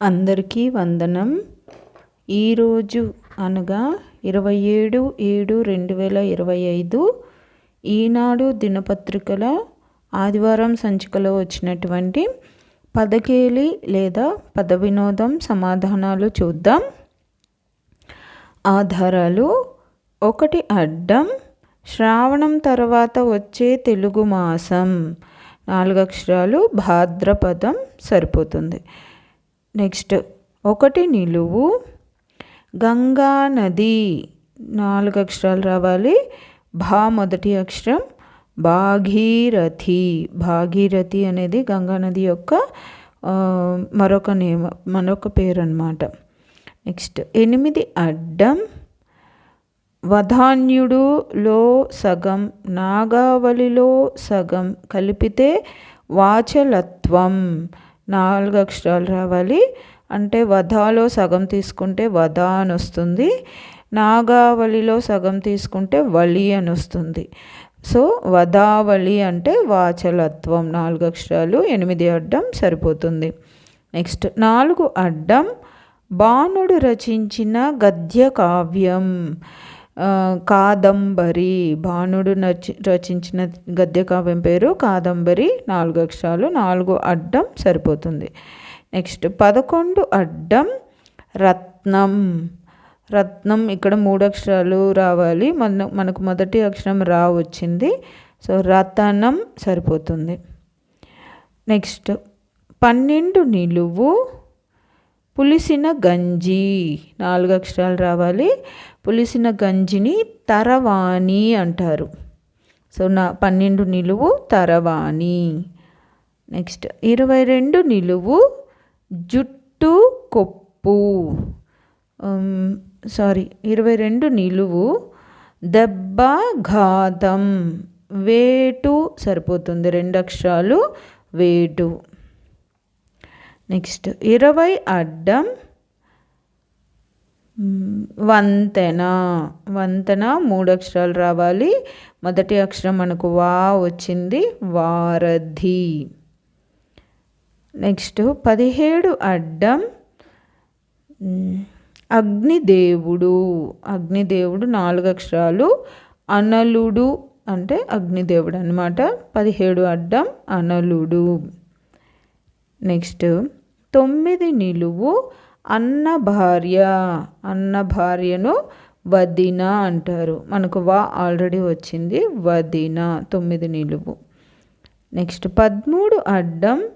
అందరికీ వందనం. ఈరోజు అనగా ఇరవై ఏడు ఏడు రెండు వేల ఇరవై ఐదు ఈనాడు దినపత్రికల ఆదివారం సంచికలో వచ్చినటువంటి పదకేలి లేదా పద వినోదం సమాధానాలు చూద్దాం. ఆధారాలు ఒకటి అడ్డం శ్రావణం తర్వాత వచ్చే తెలుగు మాసం. నాలుగు అక్షరాలు భాద్రపదం సరిపోతుంది. నెక్స్ట్. ఒకటి నిలువు. గంగా నది. నాలుగు అక్షరాలు రావాలి. భా మొదటి అక్షరం. భాగీరథి. భాగీరథి అనేది గంగా నది యొక్క మరొక నేమ మరొక పేరు అనమాట నెక్స్ట్. ఎనిమిది అడ్డం. వధాన్యుడులో సగం. నాగావళిలో సగం. కలిపితే వాచలత్వం. నాలుగు అక్షరాలు రావాలి. అంటే వధాలో సగం తీసుకుంటే వధ అని వస్తుంది. నాగావళిలో సగం తీసుకుంటే వలి అని వస్తుంది. సో వధావళి అంటే వాచలత్వం నాలుగు అక్షరాలు ఎనిమిది అడ్డం సరిపోతుంది. నెక్స్ట్ నాలుగు అడ్డం బాణుడు రచించిన గద్య కావ్యం కాదంబరి భానుడు నచి రచించిన గద్య కావ్యం పేరు కాదంబరి నాలుగు అక్షరాలు నాలుగు అడ్డం సరిపోతుంది. నెక్స్ట్ పదకొండు అడ్డం రత్నం. రత్నం ఇక్కడ మూడు అక్షరాలు రావాలి. మన మనకు మొదటి అక్షరం రా వచ్చింది. సో రతనం సరిపోతుంది. నెక్స్ట్ పన్నెండు నిలువు పులిసిన గంజి. నాలుగు అక్షరాలు రావాలి. పులిసిన గంజిని తరవాణి అంటారు. సో నా పన్నెండు నిలువు తరవాణి. నెక్స్ట్ ఇరవై రెండు నిలువు జుట్టు కొప్పు. సారీ ఇరవై రెండు నిలువు దెబ్బ ఘాతం. వేటు సరిపోతుంది. రెండు అక్షరాలు వేటు. నెక్స్ట్ ఇరవై అడ్డం. వంతెన. వంతెన మూడు అక్షరాలు రావాలి. మొదటి అక్షరం మనకు వా వచ్చింది. వారధి. నెక్స్ట్ పదిహేడు అడ్డం. అగ్నిదేవుడు. అగ్నిదేవుడు నాలుగు అక్షరాలు. అనలుడు అంటే అగ్నిదేవుడు అనమాట పదిహేడు అడ్డం అనలుడు. నెక్స్ట్ తొమ్మిది నిలువు అన్న భార్య అన్న భార్యను వదిన అంటారు. మనకు వా ఆల్రెడీ వచ్చింది. వదిన తొమ్మిది నిలువు. నెక్స్ట్ పదమూడు అడ్డం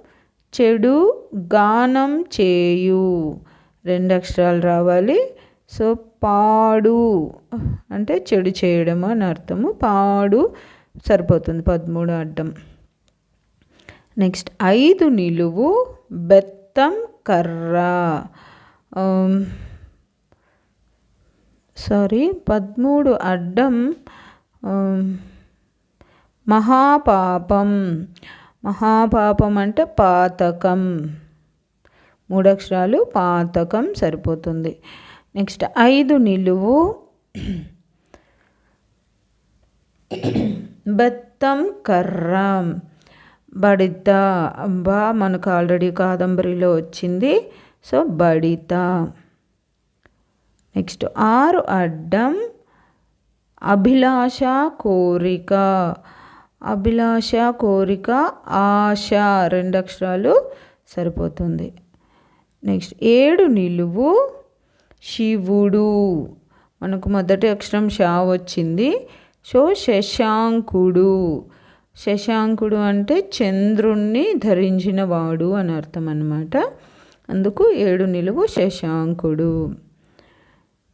చెడు గానం చేయు. రెండు అక్షరాలు రావాలి. సో పాడు అంటే చెడు చేయడం అని అర్థము. పాడు సరిపోతుంది పదమూడు అడ్డం. నెక్స్ట్ ఐదు నిలువు బెత్తం కర్ర. సారీ పదమూడు అడ్డం మహాపాపం. మహాపాపం అంటే పాతకం. మూడక్షరాలు పాతకం సరిపోతుంది. నెక్స్ట్ ఐదు నిలువు. బెత్తం కర్ర. బడిత. బా మనకు ఆల్రెడీ కాదంబరిలో వచ్చింది. సో బడిత. నెక్స్ట్ ఆరు అడ్డం. అభిలాష కోరిక. అభిలాష కోరిక ఆశ. రెండు అక్షరాలు సరిపోతుంది. నెక్స్ట్ ఏడు నిలువు. శివుడు. మనకు మొదటి అక్షరం షా వచ్చింది. సో శశాంకుడు. శశాంకుడు అంటే చంద్రుణ్ణి ధరించిన వాడు అని అర్థం అనమాట అందుకు ఏడు నిలువు శశాంకుడు.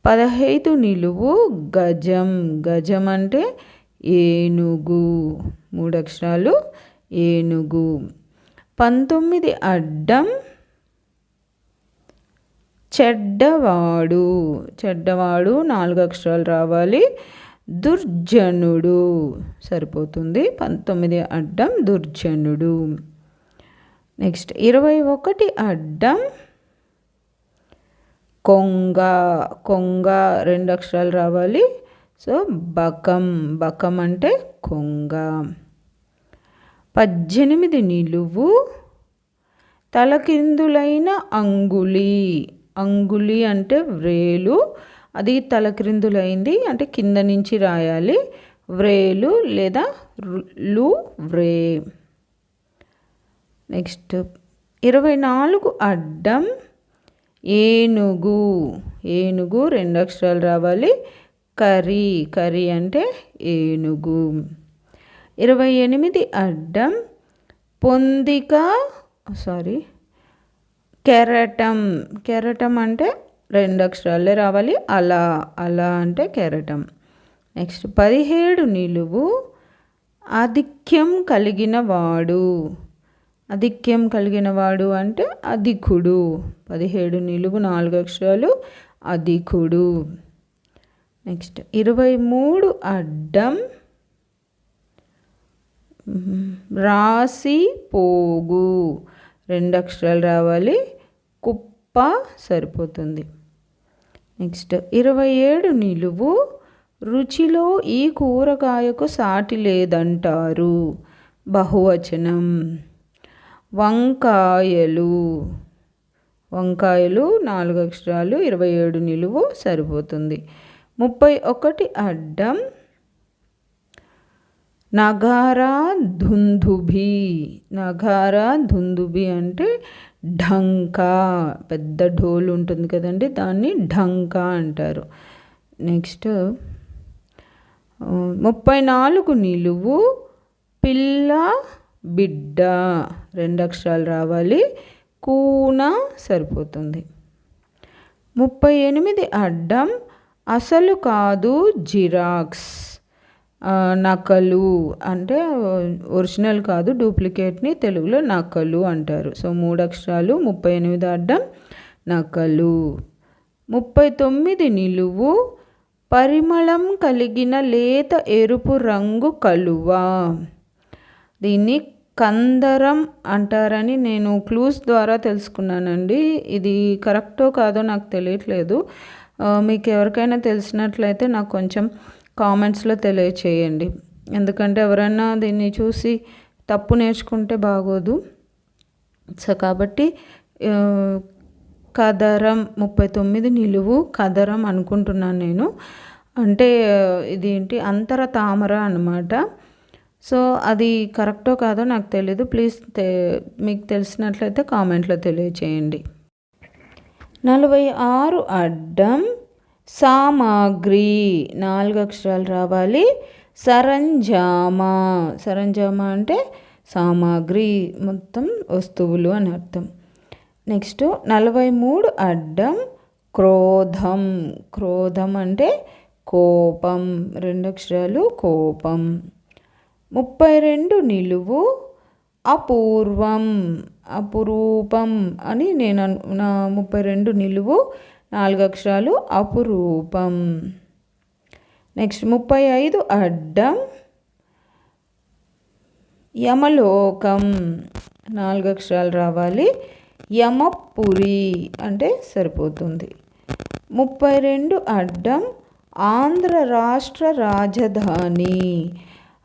పదహైదు నిలువు గజం. గజం అంటే ఏనుగు. మూడు అక్షరాలు ఏనుగు. పంతొమ్మిది అడ్డం చెడ్డవాడు. చెడ్డవాడు నాలుగు అక్షరాలు రావాలి. దుర్జనుడు. సరిపోతుంది. పంతొమ్మిది అడ్డం దుర్జనుడు. నెక్స్ట్ ఇరవై ఒకటి అడ్డం కొంగ. కొంగ రెండు అక్షరాలు రావాలి. సో బకం. బకం అంటే కొంగ. పద్దెనిమిది నిలువు. తలకిందులైన అంగుళి. అంగుళి అంటే వ్రేలు. అది తలక్రిందులైంది అంటే కింద నుంచి రాయాలి. వ్రేలు లేదా లు వ్రే. నెక్స్ట్ ఇరవై నాలుగు అడ్డం ఏనుగు. ఏనుగు రెండు అక్షరాలు రావాలి. కర్రీ కర్రీ అంటే ఏనుగు. ఇరవై ఎనిమిది అడ్డం పొందిక సారీ కెరటం. కెరటం అంటే రెండు అక్షరాలే రావాలి. అలా అలా అంటే కెరటం. నెక్స్ట్ పదిహేడు నిలువు. ఆధిక్యం కలిగిన వాడు. అధిక్యం కలిగిన వాడు అంటే అధికుడు. పదిహేడు నిలువు నాలుగు అక్షరాలు. అధికుడు. నెక్స్ట్ ఇరవై మూడు అడ్డం. రాసి పోగు. రెండు అక్షరాలు రావాలి. కుప్ప సరిపోతుంది. నెక్స్ట్. ఇరవై ఏడు నిలువు. రుచిలో ఈ కూరగాయకు సాటి లేదంటారు. బహువచనం. వంకాయలు. వంకాయలు నాలుగు అక్షరాలు ఇరవై ఏడు నిలువు సరిపోతుంది. ముప్పై ఒకటి అడ్డం. నగారా ధుందుభి నగారా ధుందుభి అంటే ఢంకా పెద్ద ఢోల్ ఉంటుంది కదండి దాన్ని ఢంకా అంటారు. నెక్స్ట్ ముప్పై నాలుగు నిలువు పిల్ల బిడ్డ రెండు అక్షరాలు రావాలి కూన సరిపోతుంది. ముప్పై ఎనిమిది అడ్డం అసలు కాదు జిరాక్స్. నకలు అంటే ఒరిజినల్ కాదు డూప్లికేట్ని తెలుగులో నకలు అంటారు. సో మూడు అక్షరాలు ముప్పై ఎనిమిది అడ్డం నకలు. ముప్పై తొమ్మిది నిలువు పరిమళం కలిగిన లేత ఎరుపు రంగు కలువ. దీన్ని కందరం అంటారని నేను క్లూస్ ద్వారా తెలుసుకున్నానండి. ఇది కరెక్టో కాదో నాకు తెలియట్లేదు. మీకు ఎవరికైనా తెలిసినట్లయితే నాకు కొంచెం కామెంట్స్లో తెలియచేయండి. ఎందుకంటే ఎవరైనా దీన్ని చూసి తప్పు నేర్చుకుంటే బాగోదు. సో కాబట్టి కదరం ముప్పై తొమ్మిది నిలువు కదరం అనుకుంటున్నాను నేను. అంటే ఇదేంటి అంతర తామర అనమాట సో అది కరెక్టో కాదో నాకు తెలీదు. ప్లీజ్ మీకు తెలిసినట్లయితే కామెంట్లో తెలియచేయండి. నలభై ఆరు అడ్డం సామాగ్రి. నాలుగు అక్షరాలు రావాలి. సరంజామా. సరంజామా అంటే సామాగ్రి మొత్తం వస్తువులు అని అర్థం. నెక్స్ట్ నలభై మూడు అడ్డం క్రోధం. క్రోధం అంటే కోపం. రెండు అక్షరాలు కోపం. ముప్పై రెండు నిలువు అపూర్వం. అపురూపం అని నేను నా ముప్పై రెండు నిలువు నాలుగు అక్షరాలు అపురూపం. నెక్స్ట్ ముప్పై ఐదు అడ్డం. యమలోకం. నాలుగు అక్షరాలు రావాలి. యమపురి అంటే సరిపోతుంది. ముప్పై రెండు అడ్డం. ఆంధ్ర రాష్ట్ర రాజధాని.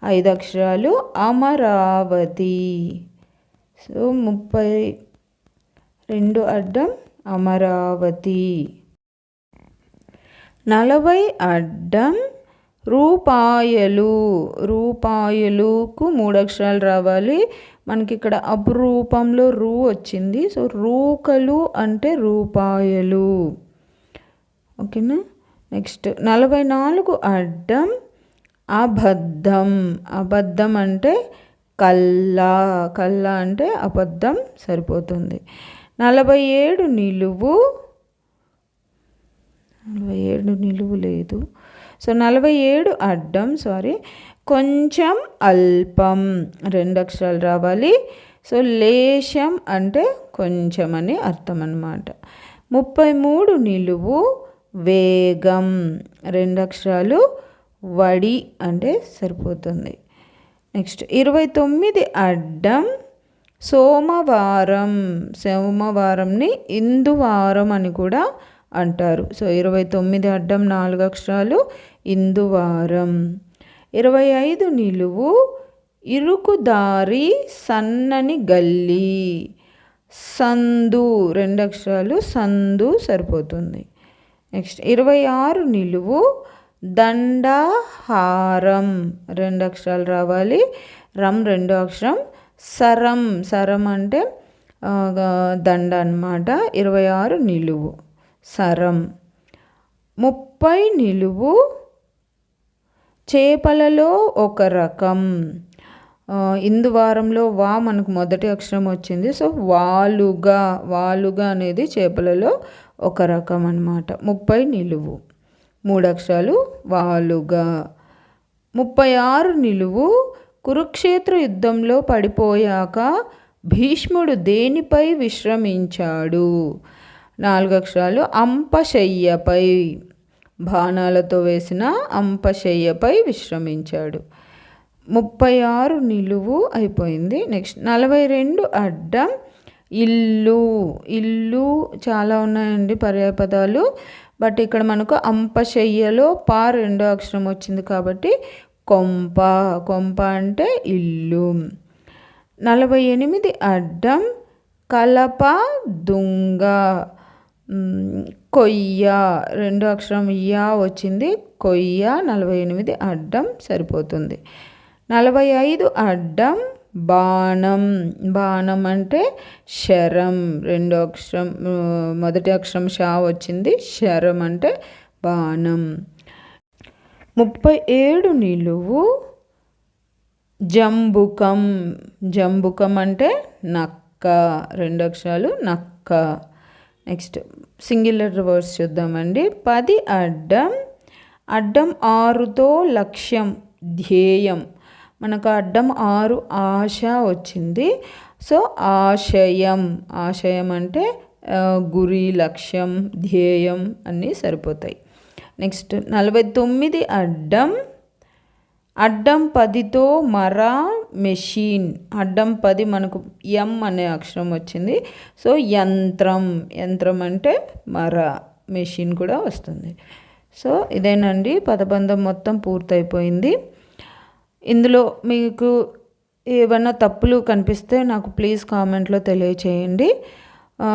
ఐదు అక్షరాలు అమరావతి. సో ముప్పై రెండు అడ్డం. అమరావతి. నలభై అడ్డం రూపాయలు. రూపాయలుకు మూడు అక్షరాలు రావాలి. మనకి ఇక్కడ అపురూపంలో రూ వచ్చింది. సో రూకలు అంటే రూపాయలు. ఓకేనా? నెక్స్ట్ నలభై నాలుగు అడ్డం అబద్ధం. అబద్ధం అంటే కల్లా. కల్లా అంటే అబద్ధం సరిపోతుంది. నలభై ఏడు నిలువు. నలభై ఏడు నిలువు లేదు. సో నలభై ఏడు అడ్డం సారీ కొంచెం అల్పం. రెండు అక్షరాలు రావాలి. సో లేశం అంటే కొంచెం అని అర్థం అన్నమాట. ముప్పై మూడు నిలువు వేగం. రెండు అక్షరాలు వడి అంటే సరిపోతుంది. నెక్స్ట్ ఇరవై తొమ్మిది అడ్డం సోమవారం సోమవారంని ఇందువారం అని కూడా అంటారు. సో ఇరవై తొమ్మిది అడ్డం నాలుగు అక్షరాలు ఇందువారం. ఇరవై ఐదు నిలువు ఇరుకుదారి సన్నని గల్లీ. సందు రెండు అక్షరాలు సందు సరిపోతుంది. నెక్స్ట్ ఇరవై ఆరు నిలువు దండహారం రెండు అక్షరాలు రావాలి. రమ్ రెండో అక్షరం సరం సరం అంటే దండ అనమాట ఇరవై ఆరు నిలువు. సరం. ముప్పై నిలువు. చేపలలో ఒక రకం. ఇందు వారంలో వా మనకు మొదటి అక్షరం వచ్చింది. సో వాలుగా. వాలుగా అనేది చేపలలో ఒక రకం అనమాట ముప్పై నిలువు. మూడు అక్షరాలు వాలుగా. ముప్పై ఆరు నిలువు. కురుక్షేత్ర యుద్ధంలో పడిపోయాక భీష్ముడు దేనిపై విశ్రమించాడు? నాలుగు అక్షరాలు అంపశయ్యపై. బాణాలతో వేసిన అంపశయ్యపై విశ్రమించాడు. ముప్పై ఆరు నిలువు అయిపోయింది. నెక్స్ట్ నలభై రెండు అడ్డం ఇల్లు. ఇల్లు చాలా ఉన్నాయండి పర్యాయపదాలు. బట్ ఇక్కడ మనకు అంపశయ్యలో పా రెండో అక్షరం వచ్చింది కాబట్టి కొంప కొంప అంటే ఇల్లు. నలభై ఎనిమిది అడ్డం కలప దుంగ కొయ్య. రెండు అక్షరం యా వచ్చింది. కొయ్య నలభై ఎనిమిది అడ్డం సరిపోతుంది. నలభై ఐదు అడ్డం బాణం. బాణం అంటే శరం. రెండో అక్షరం మొదటి అక్షరం షా వచ్చింది. శరం అంటే బాణం. ముప్పై ఏడు నిలువు జంబుకం. జంబుకం అంటే నక్క. రెండు అక్షరాలు నక్క. నెక్స్ట్ సింగిల్ వర్డ్స్ చూద్దామండి. పది అడ్డం. అడ్డం ఆరుతో లక్ష్యం ధ్యేయం. మనకు అడ్డం ఆరు ఆశ వచ్చింది. సో ఆశయం. ఆశయం అంటే గురి లక్ష్యం ధ్యేయం అన్నీ సరిపోతాయి. నెక్స్ట్ నలభై తొమ్మిది అడ్డం అడ్డం పదితో మర మెషిన్. అడ్డం పది మనకు ఎం అనే అక్షరం వచ్చింది. సో యంత్రం యంత్రం అంటే మర మెషిన్ కూడా వస్తుంది. సో ఇదేనండి పదబంధం మొత్తం పూర్తయిపోయింది. ఇందులో మీకు ఏమన్నా తప్పులు కనిపిస్తే నాకు ప్లీజ్ కామెంట్లో తెలియచేయండి.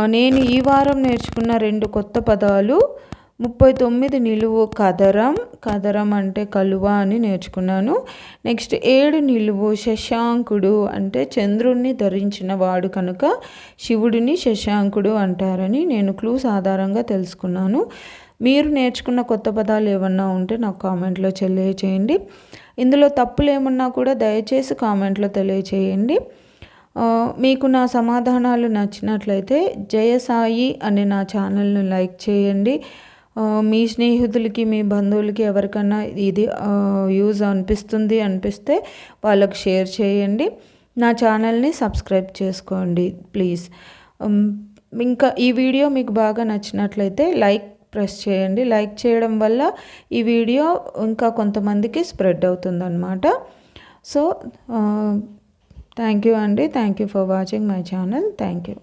నేను ఈ వారం నేర్చుకున్న రెండు కొత్త పదాలు ముప్పై తొమ్మిది నిలువు కదరం. కదరం అంటే కలువ అని నేర్చుకున్నాను. నెక్స్ట్ ఏడు నిలువు శశాంకుడు అంటే చంద్రుణ్ణి ధరించిన వాడు కనుక శివుడిని శశాంకుడు అంటారని నేను క్లూస్ ఆధారంగా తెలుసుకున్నాను. మీరు నేర్చుకున్న కొత్త పదాలు ఏమన్నా ఉంటే నాకు కామెంట్లో తెలియచేయండి. ఇందులో తప్పులు ఏమన్నా కూడా దయచేసి కామెంట్లో తెలియచేయండి. మీకు నా సమాధానాలు నచ్చినట్లయితే జయసాయి అనే నా ఛానల్ను లైక్ చేయండి. మీ స్నేహితులకి మీ బంధువులకి ఎవరికైనా ఇది యూజ్ అనిపిస్తుంది అనిపిస్తే వాళ్ళకి షేర్ చేయండి. నా ఛానల్ని సబ్స్క్రైబ్ చేసుకోండి ప్లీజ్. ఇంకా ఈ వీడియో మీకు బాగా నచ్చినట్లయితే లైక్ ప్రెస్ చేయండి. లైక్ చేయడం వల్ల ఈ వీడియో ఇంకా కొంతమందికి స్ప్రెడ్ అవుతుందన్నమాట. సో థ్యాంక్ యూ అండి. Thank you for watching my channel. Thank you.